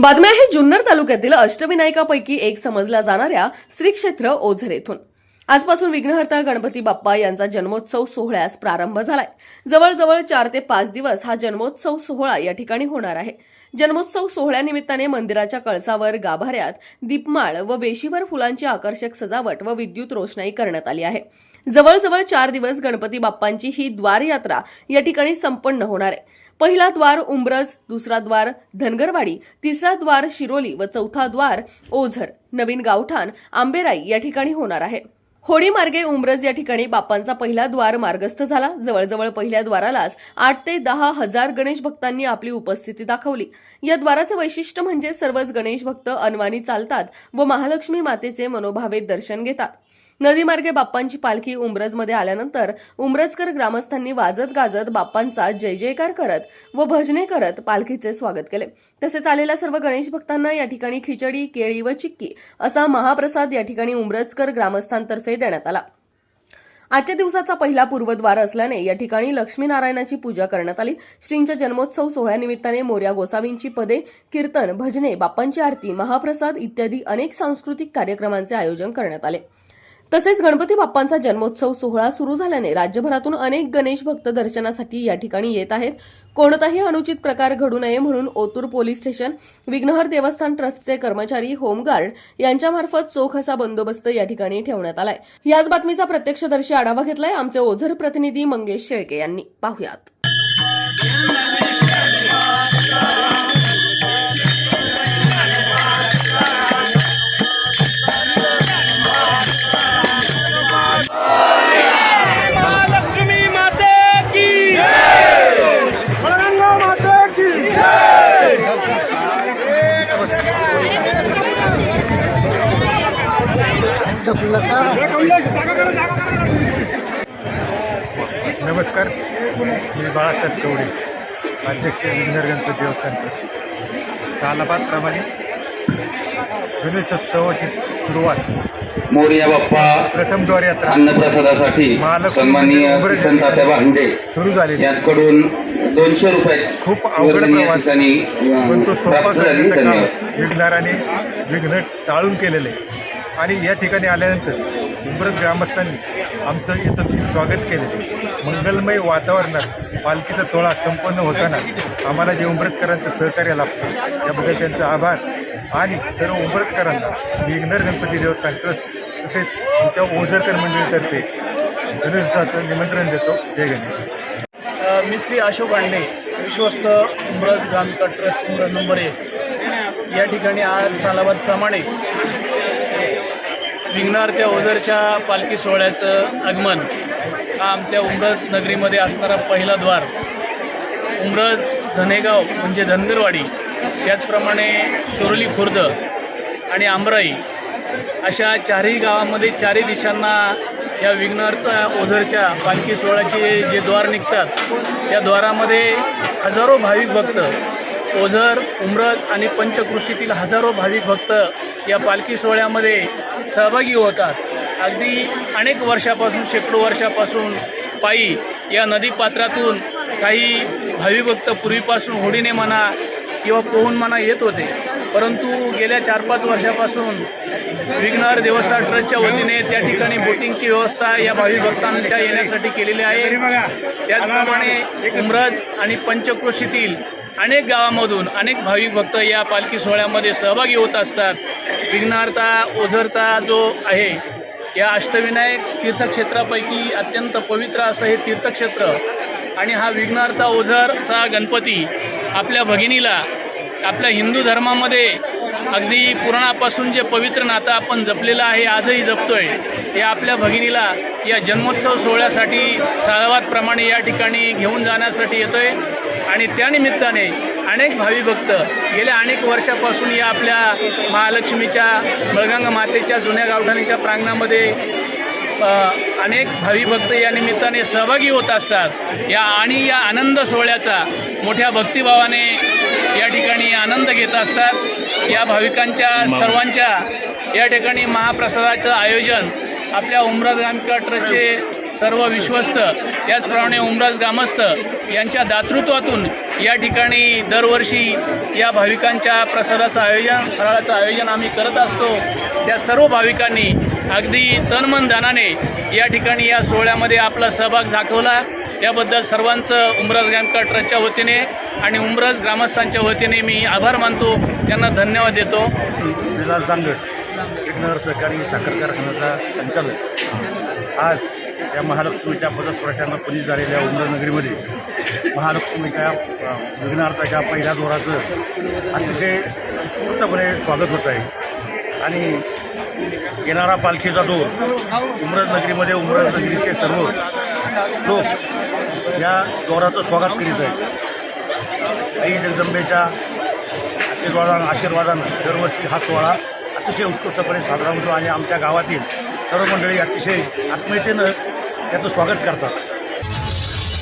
बातम्या आहे जुन्नर तालुक्यातील अष्टविनायकापैकी एक समजल्या जाणाऱ्या श्री क्षेत्र ओझर येथून. आजपासून विघ्नहर्ता गणपती बाप्पा यांचा जन्मोत्सव सोहळ्यास प्रारंभ झालाय. जवळजवळ चार ते पाच दिवस हा जन्मोत्सव सोहळा या ठिकाणी होणार आहे. जन्मोत्सव सोहळ्यानिमित्ताने मंदिराच्या कळसावर गाभाऱ्यात दीपमाळ व वेशीवर फुलांची आकर्षक सजावट व विद्युत रोषणाई करण्यात आली आहे. जवळजवळ चार दिवस गणपती बाप्पांची ही द्वारयात्रा या ठिकाणी संपन्न होणार आहे. पहिला द्वार उंब्रज दुसरा द्वार धनगरवाडी तिसरा द्वार शिरोली व चौथा द्वार ओझर नवीन गावठाण आंबेराई या ठिकाणी होणार आहे. होडी मार्गे उमरज या ठिकाणी बापांचा पहिला द्वार मार्गस्थ झाला. जवळजवळ पहिल्या द्वारालाच आठ ते दहा हजार गणेश भक्तांनी आपली उपस्थिती दाखवली. या द्वाराचं वैशिष्ट्य म्हणजे सर्वच गणेश भक्त अनवानी चालतात व महालक्ष्मी मातेचे मनोभावे दर्शन घेतात. नदीमार्गे बाप्पांची पालखी उमरजमध्ये आल्यानंतर उमरजकर ग्रामस्थांनी वाजत गाजत बाप्पांचा जय जयकार करत व भजने करत पालखीचे स्वागत केले. तसेच आलेल्या सर्व गणेश भक्तांना या ठिकाणी खिचडी केळी व चिक्की असा महाप्रसाद या ठिकाणी उमरजकर ग्रामस्थांतर्फे देण्यात आला. आजच्या दिवसाचा पहिला पूर्वद्वार असल्याने या ठिकाणी लक्ष्मीनारायणाची पूजा करण्यात आली. श्रींच्या जन्मोत्सव सोहळ्यानिमित्ताने मोर्या गोसावींची पदे कीर्तन भजने बाप्पांची आरती महाप्रसाद इत्यादी अनेक सांस्कृतिक कार्यक्रमांचे आयोजन करण्यात आले. तसेच गणपती बाप्पांचा जन्मोत्सव सोहळा सुरू झाल्याने राज्यभरातून अनेक गणेश भक्त दर्शनासाठी या ठिकाणी येत आहेत. कोणताही अनुचित प्रकार घडू नये म्हणून ओतूर पोलीस स्टेशन विघ्नहर देवस्थान ट्रस्टचे कर्मचारी होमगार्ड यांच्यामार्फत चोख असा बंदोबस्त या ठिकाणी ठेवण्यात आलाय. याच बातमीचा प्रत्यक्षदर्शी आढावा घेतलाय. आमचे ओझर प्रतिनिधी मंगेश शेळके यांनी. पाहुयात. नमस्कार मी बाळासाहेब कवडे अध्यक्ष विघ्नर गणपती देवस्थान ट्रस्ट. सालाबादप्रमाणे गणेशोत्सवाची सुरुवात. मोरया बाप्पा प्रथम द्वार यात्रा. अन्नप्रसादासाठी सन्माननीय किसन भांडे. सुरू झालेली. यांच्याकडून दोनशे रुपये खूप अवघड प्रवास. पण तो सोपा झाली करण्याचं काम विघ्नाराने विघ्न टाळून केलेलं आणि या ठिकाणी आल्यानंतर उंबरत ग्रामस्थांनी आमचं इथं स्वागत केले. मंगलमय वातावरणात पालखीचा सोहळा संपन्न होताना आम्हाला जे उंबरतकरांचं सहकार्य लाभतं त्याबद्दल त्यांचा आभार. आणि सर्व उंबरतकरांना विघ्नर गणपती देवस्थान ट्रस्ट तसेच आमच्या ओझरकर मंडळीतर्फे गणेशोत्सवाचं निमंत्रण देतो. जय गणेश. मी श्री अशोक आंडे विश्वस्त उमरस ग्रामविकास ट्रस्ट उमरस नंबर एक. या ठिकाणी आज सालाबादप्रमाणे विघ्नार त्या ओझरच्या पालखी सोहळ्याचं आगमन हा आमच्या उमरज नगरीमध्ये असणारा पहिला द्वार. उमरज धनेगाव म्हणजे धनगरवाडी त्याचप्रमाणे शोरली खुर्द आणि आमराई अशा चारही गावामध्ये चारही दिशांना या विघ्नार्थ ओझरच्या पालखी सोहळ्याचे जे द्वार निघतात त्या द्वारामध्ये हजारो भाविक भक्त ओझर उमरज आणि पंचकृषीतील हजारो भाविक भक्त या पालखी सोहळ्यामध्ये सहभागी होतात. अगदी अनेक वर्षापासून शेकडो वर्षापासून पायी या नदीपात्रातून काही भाविक भक्त पूर्वीपासून होडीने म्हणा किंवा पोहून म्हणा येत होते. परंतु गेल्या चार पाच वर्षापासून विघ्नर देवस्थान ट्रस्टच्या वतीने त्या ठिकाणी बोटिंगची व्यवस्था या भावी भक्तांच्या येण्यासाठी केलेली आहे. त्याचप्रमाणे उमरज आणि पंचक्रोशीतील अनेक गावामधून अनेक भाविक भक्त या पालखी सोहळ्यामध्ये सहभागी होत असतात. विघ्नार्था ओझरचा जो आहे या अष्टविनायक तीर्थक्षेत्रापैकी अत्यंत पवित्र असं हे तीर्थक्षेत्र आणि हा विघ्नार्था ओझरचा गणपती आपल्या भगिनीला आपल्या हिंदू धर्मामध्ये अगदी पुराणापासून जे पवित्र नातं आपण जपलेलं आहे आजही जपतो आहे हे आपल्या भगिनीला या जन्मोत्सव सोहळ्यासाठी साळवातप्रमाणे या ठिकाणी घेऊन जाण्यासाठी येतो आहे आणि त्यानिमित्ताने अनेक भावी भक्त गेल्या अनेक वर्षापासून या आपल्या महालक्ष्मीच्या मळगंग मातेच्या जुन्या गावठाणीच्या प्रांगणामध्ये अनेक भावी भक्त या निमित्ताने सहभागी होत असतात. या आणि या आनंद सोहळ्याचा मोठ्या भक्तिभावाने या ठिकाणी आनंद घेत असतात. या भाविकांच्या सर्वांच्या या ठिकाणी महाप्रसादाचं आयोजन आपल्या उमराज गामिका ट्रस्टचे सर्व विश्वस्त त्याचप्रमाणे उमराज ग्रामस्थ यांच्या दातृत्वातून या ठिकाणी दरवर्षी या भाविकांच्या प्रसादाचं आयोजन फराळाचं आयोजन आम्ही करत असतो. त्या सर्व भाविकांनी अगदी तनमन दानाने या ठिकाणी या सोहळ्यामध्ये आपला सहभाग दाखवला. त्याबद्दल सर्वांचं उमरज ग्रामका ट्रस्टच्या वतीने आणि उमराज ग्रामस्थांच्या वतीने मी आभार मानतो. त्यांना धन्यवाद देतो. विलास दांगड एकनगर सहकारी साखर कारखान्याचा संचालक. आज या महालक्ष्मीच्या पदस्पर्शानं पुनीत झालेल्या उमरनगरीमध्ये महालक्ष्मीच्या विघ्नार्थाच्या पहिल्या जोराचं अतिशय उत्स्फूर्तपणे स्वागत होत आहे. आणि येणारा पालखीचा दोर उमरनगरीमध्ये उमरनगरीचे सर्व लोक या दोराचं स्वागत करीत आहेत. आई जगदंबेच्या आशीर्वादानं आशीर्वादानं दरवर्षी हा सोहळा अतिशय उत्कृष्टपणे साजरा होतो आणि आमच्या गावातील सर्व मंडळी अतिशय आत्मीयतेनं याचं स्वागत करतात.